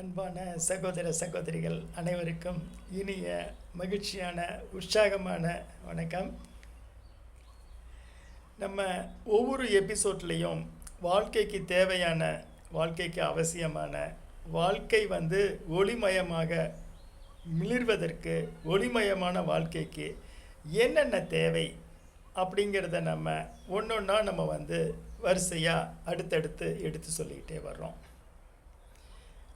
அன்பான சகோதர சகோதரிகள் அனைவருக்கும் இனிய மகிழ்ச்சியான உற்சாகமான வணக்கம். நம்ம ஒவ்வொரு எபிசோட்லேயும் வாழ்க்கைக்கு தேவையான வாழ்க்கைக்கு அவசியமான வாழ்க்கை வந்து ஒளிமயமாக மிளிர்வதற்கு ஒளிமயமான வாழ்க்கைக்கு என்னென்ன தேவை அப்படிங்கிறத நம்ம ஒன்றொன்னா நம்ம வந்து வரிசையாக அடுத்தடுத்து எடுத்து சொல்லிக்கிட்டே வர்றோம்.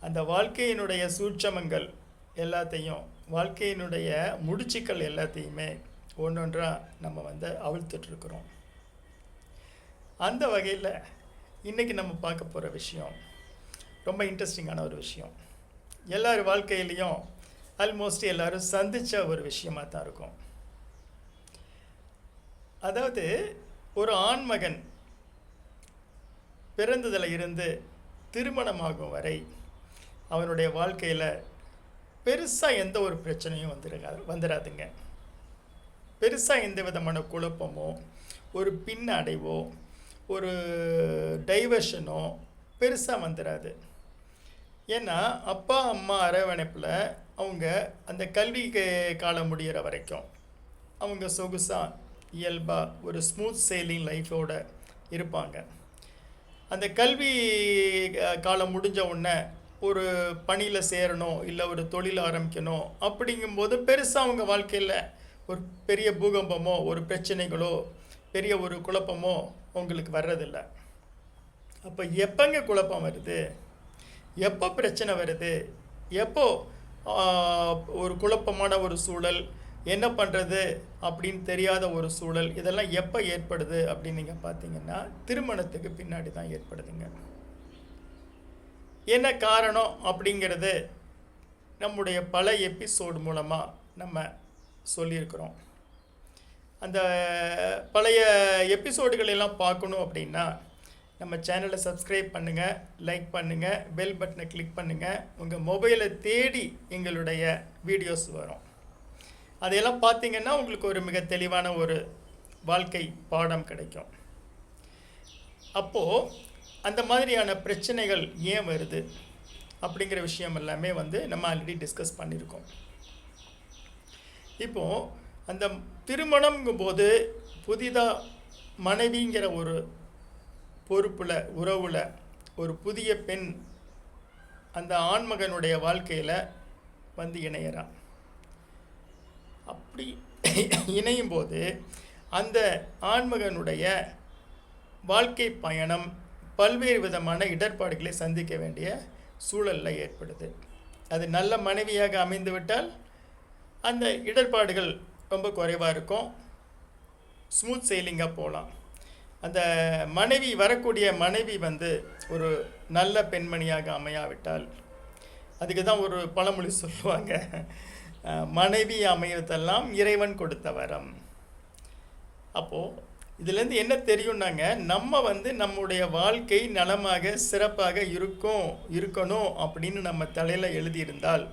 அந்த வாழ்க்கையினுடைய சூட்சமங்கள் எல்லாத்தையும் வாழ்க்கையினுடைய முடிச்சுக்கள் எல்லாத்தையுமே ஒன்றொன்றா நம்ம வந்து அவிழ்த்துட்ருக்குறோம். அந்த வகையில் இன்றைக்கி நம்ம பார்க்க போகிற விஷயம் ரொம்ப இன்ட்ரெஸ்டிங்கான ஒரு விஷயம். எல்லார் வாழ்க்கையிலையும் ஆல்மோஸ்ட் எல்லோரும் சந்தித்த ஒரு விஷயமாக தான் இருக்கும். அதாவது ஒரு ஆண்மகன் பிறந்ததில் இருந்து திருமணமாகும் வரை அவனுடைய வாழ்க்கையில் பெருசாக எந்த ஒரு பிரச்சனையும் வந்துருக்காது வந்துடாதுங்க பெருசாக எந்த விதமான குழப்பமோ ஒரு பின்னடைவோ ஒரு டைவர்ஷனோ பெருசாக வந்துடாது ஏன்னா அப்பா அம்மா அரவணைப்பில் அவங்க அந்த கல்வி காலம் முடிகிற வரைக்கும் அவங்க சொகுசாக இயல்பாக ஒரு ஸ்மூத் சேலிங் லைஃபோட இருப்பாங்க. அந்த கல்வி காலம் முடிஞ்ச உடனே ஒரு பணியில் சேரணும் இல்லை ஒரு தொழில் ஆரம்பிக்கணும் அப்படிங்கும்போது பெருசாக அவங்க வாழ்க்கையில் ஒரு பெரிய பூகம்பமோ ஒரு பிரச்சனைகளோ பெரிய ஒரு குழப்பமோ உங்களுக்கு வர்றதில்ல. அப்போ எப்போங்க குழப்பம் வருது? எப்போ பிரச்சனை வருது? எப்போ ஒரு குழப்பமான ஒரு சூழல் என்ன பண்ணுறது அப்படின்னு தெரியாத ஒரு சூழல் இதெல்லாம் எப்போ ஏற்படுது அப்படின்னு நீங்கள் பார்த்தீங்கன்னா திருமணத்துக்கு பின்னாடி தான் ஏற்படுதுங்க. என்ன காரணம் அப்படிங்கிறது நம்முடைய பல எபிசோடு மூலமாக நம்ம சொல்லியிருக்கிறோம். அந்த பழைய எபிசோடுகள் எல்லாம் பார்க்கணும் அப்படின்னா நம்ம சேனலை சப்ஸ்கிரைப் பண்ணுங்கள் லைக் பண்ணுங்கள் பெல் பட்டனை கிளிக் பண்ணுங்கள் உங்கள் மொபைலை தேடி எங்களுடைய வீடியோஸ் வரும். அதையெல்லாம் பார்த்தீங்கன்னா உங்களுக்கு ஒரு மிக தெளிவான ஒரு வாழ்க்கை பாடம் கிடைக்கும். அப்போது அந்த மாதிரியான பிரச்சனைகள் ஏன் வருது அப்படிங்கிற விஷயம் எல்லாமே வந்து நம்ம ஆல்ரெடி டிஸ்கஸ் பண்ணியிருக்கோம். இப்போது அந்த திருமணம்ங்கும்போது புதிதாக மனைவிங்கிற ஒரு பொறுப்பில் உறவில் ஒரு புதிய பெண் அந்த ஆண்மகனுடைய வாழ்க்கையில் வந்து இணையறான் அப்படி இணையும் போது அந்த ஆண்மகனுடைய வாழ்க்கை பயணம் பல்வேறு விதமான இடர்பாடுகளை சந்திக்க வேண்டிய சூழலில் ஏற்படுது. அது நல்ல மனைவியாக அமைந்துவிட்டால் அந்த இடர்பாடுகள் ரொம்ப குறைவாக இருக்கும். ஸ்மூத் செயலிங்காக போகலாம் அந்த மனைவி வரக்கூடிய மனைவி வந்து ஒரு நல்ல பெண்மணியாக அமையாவிட்டால் அதுக்கு தான் ஒரு பழமொழி சொல்லுவாங்க. மனைவி அமைவதெல்லாம் இறைவன் கொடுத்த வரம். அப்போது இதுலேருந்து என்ன தெரியும்னாங்க நம்ம வந்து நம்முடைய வாழ்க்கை நலமாக சிறப்பாக இருக்கும் இருக்கணும் அப்படின்னு நம்ம தலையில் எழுதியிருந்தால்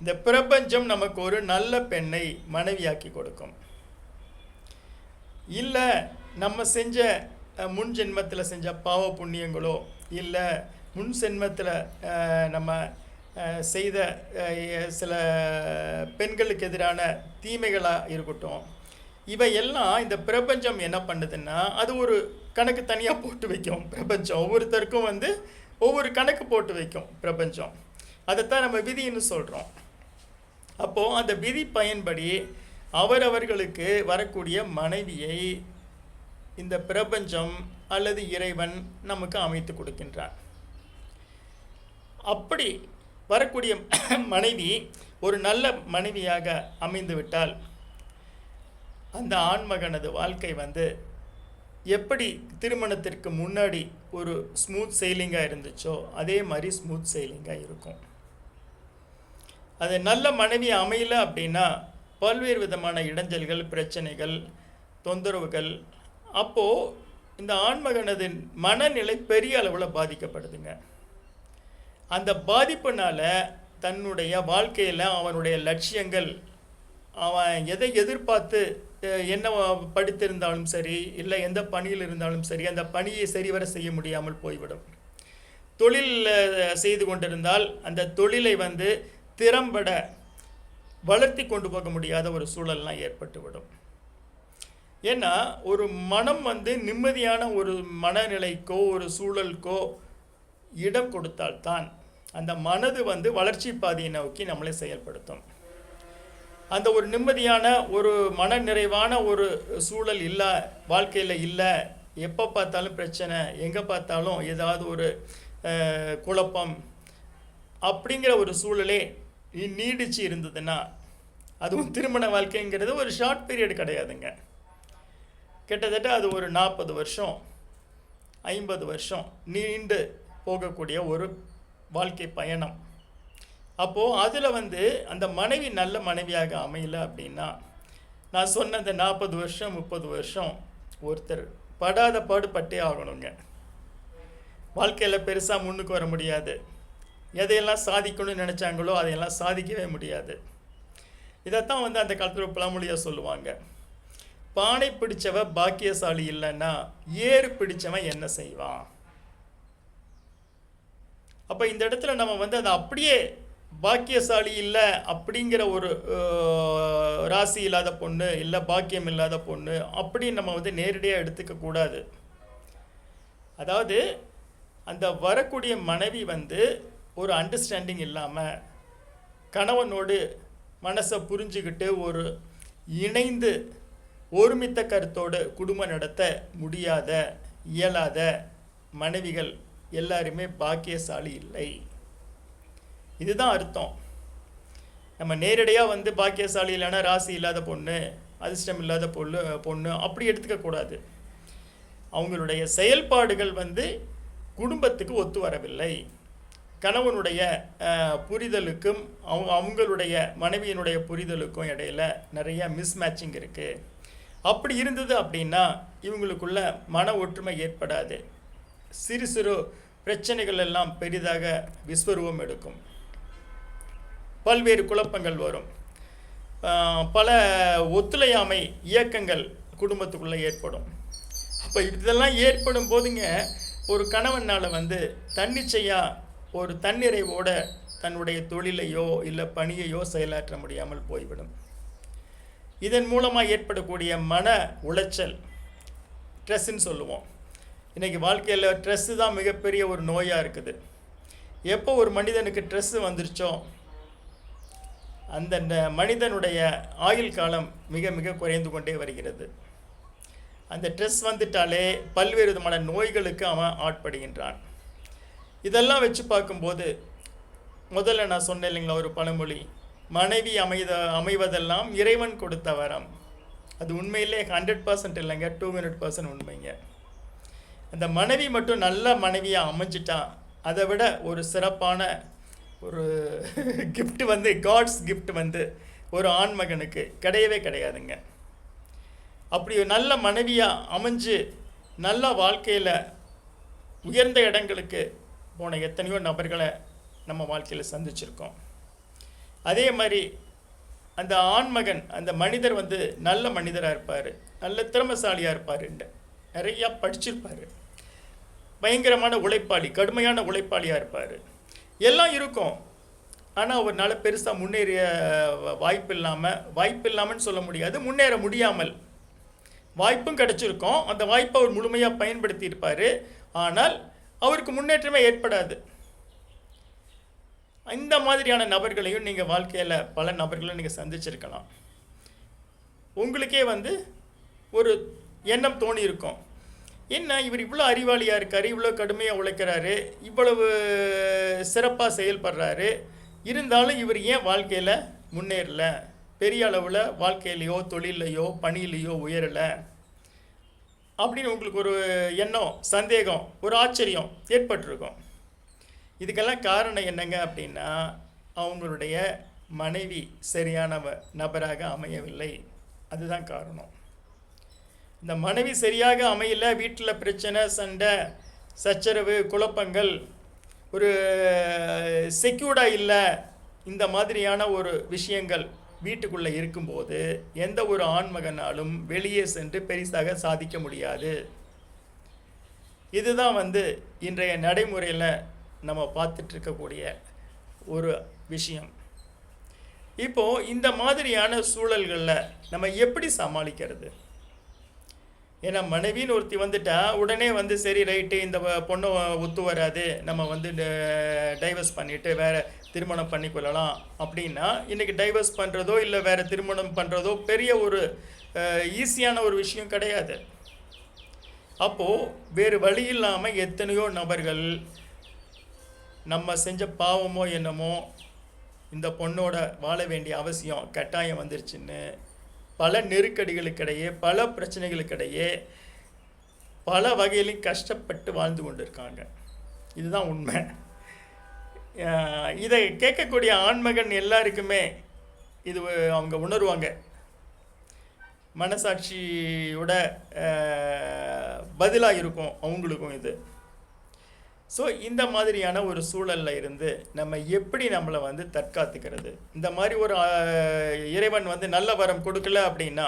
இந்த பிரபஞ்சம் நமக்கு ஒரு நல்ல பெண்ணை மனைவியாக்கி கொடுக்கும். இல்லை நம்ம செஞ்ச முன் ஜென்மத்தில் செஞ்ச பாவ புண்ணியங்களோ இல்லை முன் ஜென்மத்தில் நம்ம செய்த சில பெண்களுக்கு எதிரான தீமைகளாக இருக்கட்டும் இவையெல்லாம் இந்த பிரபஞ்சம் என்ன பண்ணுதுன்னா அது ஒரு கணக்கு தனியாக போட்டு வைக்கும். பிரபஞ்சம். ஒவ்வொருத்தருக்கும் வந்து ஒவ்வொரு கணக்கு போட்டு வைக்கும் பிரபஞ்சம். அதைத்தான் நம்ம விதின்னு சொல்கிறோம் அப்போது அந்த விதி பயன்படி அவரவர்களுக்கு வரக்கூடிய மனைவியை இந்த பிரபஞ்சம் அல்லது இறைவன் நமக்கு அமைத்து கொடுக்கின்றார். அப்படி வரக்கூடிய மனைவி ஒரு நல்ல மனைவியாக அமைந்துவிட்டால் அந்த ஆண்மகனது வாழ்க்கை வந்து எப்படி திருமணத்திற்கு முன்னாடி ஒரு ஸ்மூத் செயலிங்காக இருந்துச்சோ அதே மாதிரி ஸ்மூத் செயலிங்காக இருக்கும். அது நல்ல மனைவி அமையல அப்படின்னா பல்வேறு விதமான இடைஞ்சல்கள் பிரச்சனைகள் தொந்தரவுகள் அப்போது இந்த ஆண்மகனது மனநிலை பெரிய அளவில் பாதிக்கப்படுதுங்க. அந்த பாதிப்புனால் தன்னுடைய வாழ்க்கையில் அவனுடைய லட்சியங்கள் அவன் எதை எதிர்பார்த்து என்ன படித்திருந்தாலும் சரி இல்லை எந்த பணியில் இருந்தாலும் சரி அந்த பணியை சரிவர செய்ய முடியாமல் போய்விடும். தொழில் செய்து கொண்டிருந்தால் அந்த தொழிலை வந்து திறம்பட வளர்த்தி கொண்டு போக முடியாத ஒரு சூழல்லாம் ஏற்பட்டுவிடும். ஏன்னா ஒரு மனம் வந்து நிம்மதியான ஒரு மனநிலைக்கோ ஒரு சூழலுக்கோ இடம் கொடுத்தால்தான் அந்த மனது வந்து வளர்ச்சி பாதையை நோக்கி நம்மளை செயல்படுத்தும். அந்த ஒரு நிம்மதியான ஒரு மன நிறைவான ஒரு சூழல் இல்லை வாழ்க்கையில் இல்லை. எப்போ பார்த்தாலும் பிரச்சனை எங்கே பார்த்தாலும் ஏதாவது ஒரு குழப்பம் அப்படிங்கிற ஒரு சூழலே நீ- நீடிச்சு இருந்ததுன்னா அதுவும் திருமண வாழ்க்கைங்கிறது ஒரு ஷார்ட் பீரியட் கிடையாதுங்க. கிட்டத்தட்ட அது ஒரு நாற்பது வருஷம் ஐம்பது வருஷம் நீண்டு போகக்கூடிய ஒரு வாழ்க்கை பயணம். அப்போது அதில் வந்து அந்த மனைவி நல்ல மனைவியாக அமையல அப்படின்னா நான் சொன்ன அந்த நாற்பது வருஷம் முப்பது வருஷம் ஒருத்தர் படாத பாடு பட்டே ஆகணுங்க. வாழ்க்கையில் பெருசாக முன்னுக்கு வர முடியாது. எதையெல்லாம் சாதிக்கணும்னு நினச்சாங்களோ அதையெல்லாம் சாதிக்கவே முடியாது. இதைத்தான் வந்து அந்த காலத்தில் பழமொழியாக சொல்லுவாங்க. பானை பிடிச்சவ பாக்கியசாலி இல்லைன்னா ஏறு பிடிச்சவன் என்ன செய்வான்? அப்போ இந்த இடத்துல நம்ம வந்து அதை அப்படியே பாக்கியசாலி இல்லை அப்படிங்கிற ஒரு ராசி இல்லாத பொண்ணு இல்லை பாக்கியம் இல்லாத பொண்ணு அப்படின்னு நம்ம வந்து நேரடியாக எடுத்துக்க கூடாது. அதாவது அந்த வரக்கூடிய மனைவி வந்து ஒரு அண்டர்ஸ்டாண்டிங் இல்லாமல் கணவனோடு மனசை புரிஞ்சுக்கிட்டு ஒரு இணைந்து ஒருமித்த கருத்தோடு குடும்பம் நடத்த முடியாத இயலாத மனைவிகள் எல்லாருமே பாக்கியசாலி இல்லை. இதுதான் அர்த்தம். நம்ம நேரடியாக வந்து பாக்கியசாலி இல்லைன்னா ராசி இல்லாத பொண்ணு அதிர்ஷ்டம் இல்லாத பொண்ணு பொண்ணு அப்படி எடுத்துக்கக்கூடாது அவங்களுடைய செயல்பாடுகள் வந்து குடும்பத்துக்கு ஒத்து வரவில்லை. கணவனுடைய புரிதலுக்கும் அவங்க அவங்களுடைய மனைவியினுடைய புரிதலுக்கும் இடையில நிறைய மிஸ்மேட்சிங் இருக்குது அப்படி இருந்தது அப்படின்னா இவங்களுக்குள்ள மன ஒற்றுமை ஏற்படாது. சிறு சிறு பிரச்சனைகள் எல்லாம் பெரிதாக விஸ்வரூபம் எடுக்கும். பல்வேறு குழப்பங்கள் வரும். பல ஒத்துழையாமை இயக்கங்கள் குடும்பத்துக்குள்ளே ஏற்படும். அப்போ இதெல்லாம் ஏற்படும் போதுங்க ஒரு கணவனால் வந்து தன்னிச்சையாக ஒரு தன்னிறைவோட தன்னுடைய தொழிலையோ இல்லை பணியையோ செயலாற்ற முடியாமல் போய்விடும். இதன் மூலமாக ஏற்படக்கூடிய மன உளைச்சல் ட்ரெஸ்ஸுன்னு சொல்லுவோம். இன்றைக்கி வாழ்க்கையில் ஸ்ட்ரெஸ்ஸு தான் மிகப்பெரிய ஒரு நோயாக இருக்குது. எப்போ ஒரு மனிதனுக்கு ஸ்ட்ரெஸ்ஸு வந்துருச்சோ அந்த மனிதனுடைய ஆயுள் காலம் மிக மிக குறைந்து கொண்டே வருகிறது. அந்த ஸ்ட்ரெஸ் வந்துட்டாலே பல்வேறு விதமான நோய்களுக்கு அவன் ஆட்படுகின்றான். இதெல்லாம் வச்சு பார்க்கும்போது முதல்ல நான் சொன்னேன் இல்லைங்களா ஒரு பழமொழி மனைவி அமைத அமைவதெல்லாம் இறைவன் கொடுத்த வரம். அது உண்மையிலே ஹண்ட்ரட் பர்சன்ட் இல்லைங்க டூ ஹண்ட்ரட் பர்சன்ட் உண்மைங்க. அந்த மனைவி மட்டும் நல்ல மனைவியாக அமைஞ்சிட்டா அதை விட ஒரு சிறப்பான ஒரு கிஃப்ட் வந்து காட்ஸ் கிஃப்ட் வந்து ஒரு ஆண்மகனுக்கு கிடையவே கிடையாதுங்க. அப்படி ஒரு நல்ல மனைவியாக அமைஞ்சு நல்ல வாழ்க்கையில் உயர்ந்த இடங்களுக்கு போன எத்தனையோ நபர்களை நம்ம வாழ்க்கையில் சந்திச்சிருக்கோம். அதே மாதிரி அந்த ஆண்மகன் அந்த மனிதர் வந்து நல்ல மனிதராக இருப்பார். நல்ல திறமசாலியாக இருப்பார். நிறையா படிச்சிருப்பார். பயங்கரமான உழைப்பாளி கடுமையான உழைப்பாளியாக இருப்பார். எல்லாம் இருக்கும். ஆனால் அவர்னால பெருசாக முன்னேறிய வாய்ப்பு இல்லாமல் வாய்ப்பு இல்லாமல்னு சொல்ல முடியாது. முன்னேற முடியாமல் வாய்ப்பும் கிடச்சிருக்கும். அந்த வாய்ப்பை அவர் முழுமையாக பயன்படுத்தி இருப்பார் ஆனால் அவருக்கு முன்னேற்றமே ஏற்படாது. இந்த மாதிரியான நபர்களையும் நீங்கள் வாழ்க்கையில் பல நபர்களும் நீங்கள் சந்திச்சிருக்கலாம். உங்களுக்கே வந்து ஒரு எண்ணம் தோணி இருக்கும் என்ன இவர் இவ்வளோ அறிவாளியாக இருக்கார் இவ்வளோ கடுமையாக உழைக்கிறாரு இவ்வளவு சிறப்பாக செயல்படுறாரு. இருந்தாலும் இவர் ஏன் வாழ்க்கையில் முன்னேறல? பெரிய அளவில் வாழ்க்கையிலையோ தொழிலையோ பணியிலையோ உயரலை? அப்படின்னு உங்களுக்கு ஒரு எண்ணம் சந்தேகம் ஒரு ஆச்சரியம் ஏற்பட்டிருக்கும். இதுக்கெல்லாம் காரணம் என்னங்க அப்படின்னா அவங்களுடைய மனைவி சரியான நபராக அமையவில்லை. அதுதான் காரணம். இந்த மனைவி சரியாக அமையல வீட்டில் பிரச்சனை சண்டை சச்சரவு குழப்பங்கள் ஒரு செக்யூர்டாக இல்லை இந்த மாதிரியான ஒரு விஷயங்கள் வீட்டுக்குள்ளே இருக்கும்போது எந்த ஒரு ஆண்மகனாலும் வெளியே சென்று பெரிசாக சாதிக்க முடியாது. இதுதான் வந்து இன்றைய நடைமுறையில் நம்ம பார்த்துட்ருக்கக்கூடிய ஒரு விஷயம். இப்போது இந்த மாதிரியான சூழல்களில் நம்ம எப்படி சமாளிக்கிறது? ஏன்னா மனைவின்னு ஒருத்தி வந்துட்டா உடனே வந்து சரி ரைட்டு இந்த பொண்ணு ஒத்து வராது. நம்ம வந்து டைவர்ஸ் பண்ணிவிட்டு வேறு திருமணம் பண்ணிக்கொள்ளலாம். அப்படின்னா இன்றைக்கி டைவர்ஸ் பண்ணுறதோ இல்லை வேறு திருமணம் பண்ணுறதோ பெரிய ஒரு ஈஸியான ஒரு விஷயம் கிடையாது. அப்போது வேறு வழி இல்லாமல் எத்தனையோ நபர்கள் நம்ம செஞ்ச பாவமோ என்னமோ இந்த பொண்ணோட வாழ வேண்டிய அவசியம் கட்டாயம் வந்துருச்சுன்னு பல நெருக்கடிகளுக்கிடையே பல பிரச்சனைகளுக்கிடையே பல வகையிலும் கஷ்டப்பட்டு வாழ்ந்து கொண்டிருக்காங்க. இதுதான் உண்மை. இதை கேட்கக்கூடிய ஆண்மகன் எல்லாருக்குமே இது அவங்க உணர்வாங்க. மனசாட்சியோட பதிலாக இருக்கும் அவங்களுக்கும் இது. ஸோ இந்த மாதிரியான ஒரு சூழல்ல இருந்து நம்ம எப்படி நம்மளை வந்து தற்காத்துக்கிறது? இந்த மாதிரி ஒரு இறைவன் வந்து நல்ல வரம் கொடுக்கல அப்படின்னா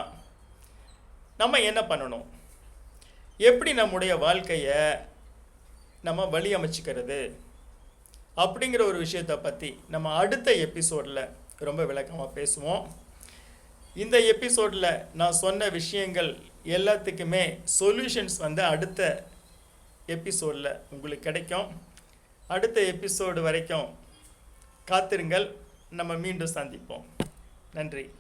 நம்ம என்ன பண்ணணும்? எப்படி நம்முடைய வாழ்க்கையை நம்ம வழி அமைச்சிக்கிறது? அப்படிங்கிற ஒரு விஷயத்தை பற்றி நம்ம அடுத்த எபிசோடில் ரொம்ப விளக்கமாக பேசுவோம். இந்த எபிசோடில் நான் சொன்ன விஷயங்கள் எல்லாத்துக்குமே சொல்யூஷன்ஸ் வந்து அடுத்த எபிசோடில் உங்களுக்கு கிடைக்கும். அடுத்த எபிசோடு வரைக்கும் காத்திருங்கள். நம்ம மீண்டும் சந்திப்போம். நன்றி.